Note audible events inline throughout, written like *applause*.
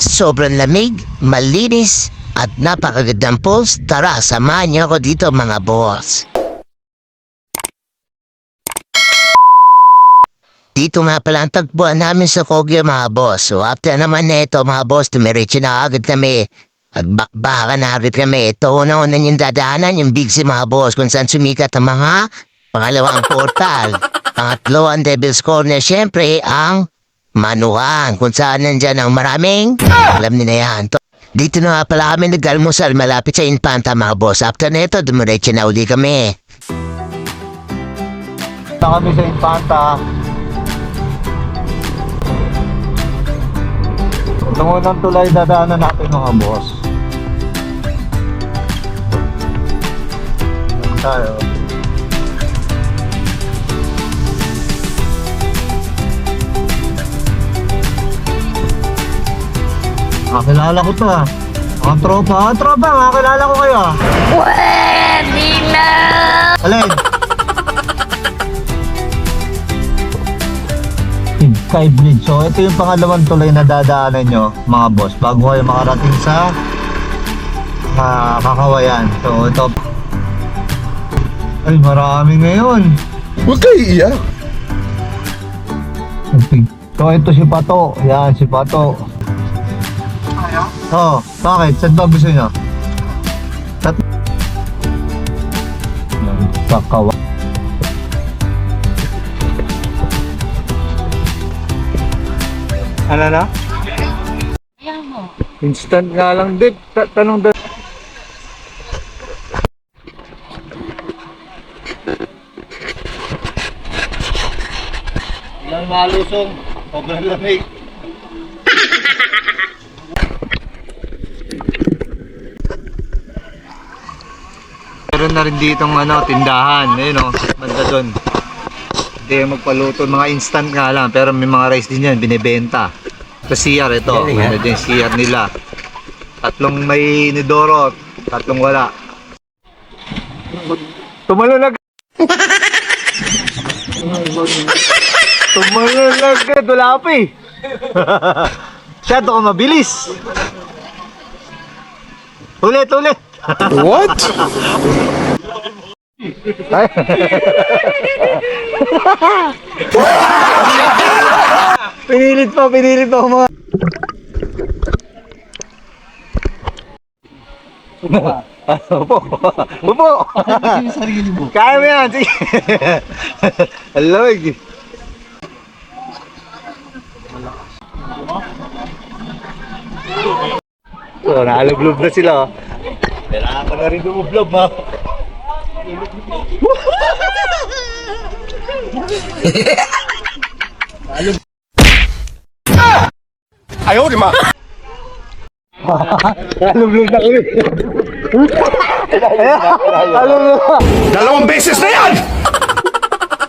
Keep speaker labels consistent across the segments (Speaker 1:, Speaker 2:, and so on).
Speaker 1: Sobrang lamig, malinis, at napakagandang pulse. Tara, samahan niyo ako dito mga boss. Dito nga pala ang tagpuan namin sa Kogyo mga boss. So after naman na ito mga boss, tumiretso na agad kami. At bakbaka na agad kami. Ito una-una yung dadaanan, yung big si mga boss, kung saan sumikat ang mga pangalawang portal. *laughs* Pangatlo ang Devil's Corner, syempre ang Manuhan, kung saan nandyan ang maraming, alam niyo na yan. To- Dito na nga pala kami nag-almusal malapit sa Infanta mga boss. After na ito, dumiretso na uli kami.
Speaker 2: Punta kami sa Infanta. Ito munang tulay dadaanan natin mga boss. Tayo. Kakilala ko to ah. Mga tropa. Ah, tropa, kakilala ko kayo ah.
Speaker 3: Pwede na!
Speaker 2: Alin? Sky Bridge. So, ito yung pangalawang tulay na dadaanan nyo, mga boss, bago kayo makarating sa ah, Kakawayan. So, ito. Ay, marami ngayon.
Speaker 4: Huwag kayo iiyak.
Speaker 2: Okay. So, ito si Pato. Yan, si Pato. Oh, bakit? Saan ba gusto nyo? Tat... Yan, Kakawa. Ano na? Instant nga lang, Dave. Ta- tanong da- Ilang malusong, sobrang lamig. Meron na rin ditong ano, tindahan, ayun o, banda doon. Hindi magpaluto, mga instant nga lang, pero may mga rice din yan, binibenta. Sa CR ito, ano din CR nila. Tatlong may nidoro, tatlong wala. Tumalo na *laughs* Tumalo na agad, wala pa eh. *laughs* Masyado ka mabilis. Ulit, ulit.
Speaker 4: What?
Speaker 2: Pinilit pa, pinilit pa mga... Upo. Upo. Kaya mo yan. Sige. Alamig. So, naalaglob na sila. oh. Kailangan ko na rin dumublob, ha?
Speaker 4: Ayaw, di ma.
Speaker 2: Naalaglob na kami. Naalaglob na.
Speaker 4: Dalawang beses na yan!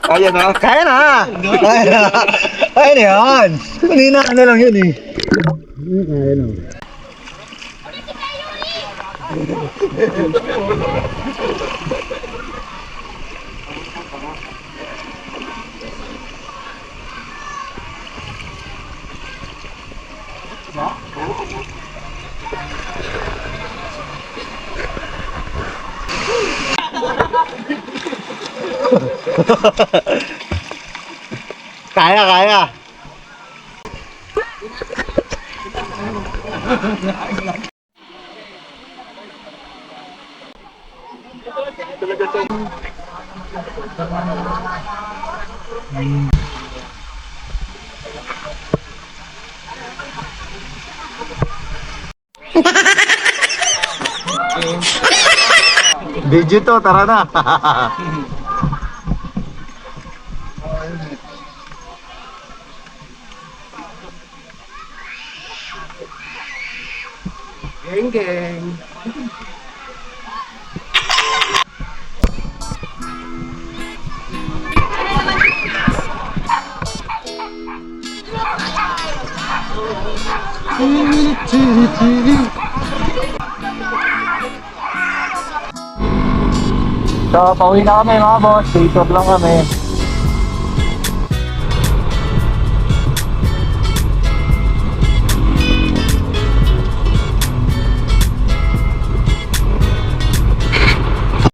Speaker 2: Kaya na. Kaya na. Kaya na. Kaya na yan. Kanina ka na lang yun eh. Kaya na. *laughs* Kaya, kaya. Video to, tara na. So, pauwi na kami mga boss. Dito lang kami.